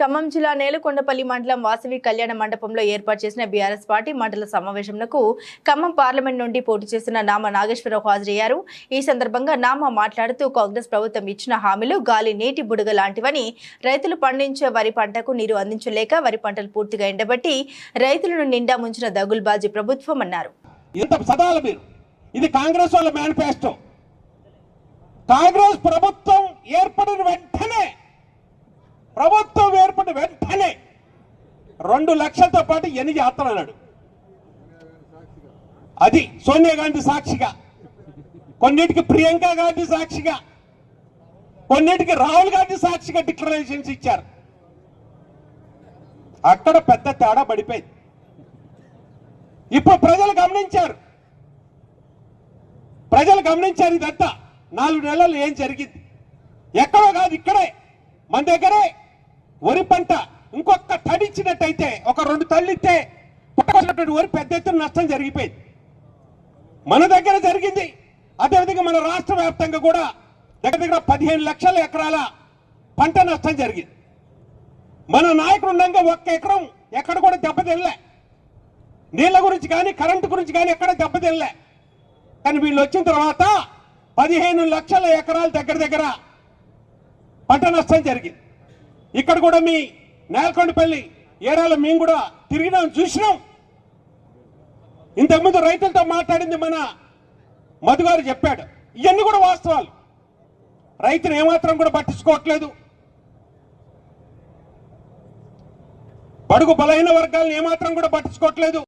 ఖమ్మం జిల్లా నేలకొండపల్లి మండలం వాసవి కళ్యాణ మండపంలో ఏర్పాటు చేసిన బీఆర్ఎస్ పార్టీ మండల సమావేశంకు ఖమ్మం పార్లమెంట్ నుండి పోటీ చేసిన నామ నాగేశ్వరరావు హాజరయ్యారు. ఈ సందర్భంగా నామ మాట్లాడుతూ కాంగ్రెస్ ప్రభుత్వం ఇచ్చిన హామీలు గాలి నీటి బుడగ లాంటివని రైతులు పండించే వరి పంటకు నీరు అందించలేక వరి పంటలు పూర్తిగా ఎండబట్టి రైతులను నిండా ముంచిన దగుల్బాజీ ప్రభుత్వం అన్నారు. ఇది కాంగ్రెస్ వాళ్ళ మేనిఫెస్టో. కాంగ్రెస్ ప్రభుత్వం ఏర్పడిన వెంటనే ప్రభుత్వం రెండు లక్షలతో పాటు ఎన్ని చేస్తానన్నాడు అది సోనియా గాంధీ సాక్షిగా. కొన్నిటికి ప్రియాంక గాంధీ సాక్షిగా. కొన్నిటికి రాహుల్ గాంధీ సాక్షిగా డిక్లరేషన్స్ ఇచ్చారు. అక్కడ పెద్ద తేడా పడిపోయింది. ఇప్పుడు ప్రజలు గమనించారు. ప్రజలు గమనించారు ఇదంతా. నాలుగు నెలలు ఏం జరిగింది? ఎక్కడో కాదు ఇక్కడే. మన దగ్గరే వరి పంట. ఇంకొక తడిచ్చినట్టయితే ఒక రెండు తల్లిస్తే పుట్టకొచ్చినటువంటి వరి పెద్ద ఎత్తున నష్టం జరిగిపోయింది. మన దగ్గర జరిగింది. అదేవిధంగా మన రాష్ట్ర వ్యాప్తంగా కూడా దగ్గర దగ్గర పదిహేను లక్షల ఎకరాల పంట నష్టం జరిగింది. మన నాయకుడు ఉండగా ఒక్క ఎకరం ఎక్కడ కూడా దెబ్బతినలే. నీళ్ళ గురించి కానీ కరెంటు గురించి కానీ ఎక్కడ దెబ్బతినలే. కానీ వీళ్ళు వచ్చిన తర్వాత పదిహేను లక్షల ఎకరాల దగ్గర దగ్గర పంట నష్టం జరిగింది. ఇక్కడ కూడా మీ నేలకొండపల్లి ఏరాలో మేము కూడా తిరిగినాం చూసినాం. ఇంతకుముందు రైతులతో మాట్లాడింది మన మధుగారు చెప్పాడు. ఇవన్నీ కూడా వాస్తవాలు. రైతులు ఏమాత్రం కూడా పట్టించుకోవట్లేదు. బడుగు బలహీన వర్గాలను ఏమాత్రం కూడా పట్టించుకోవట్లేదు.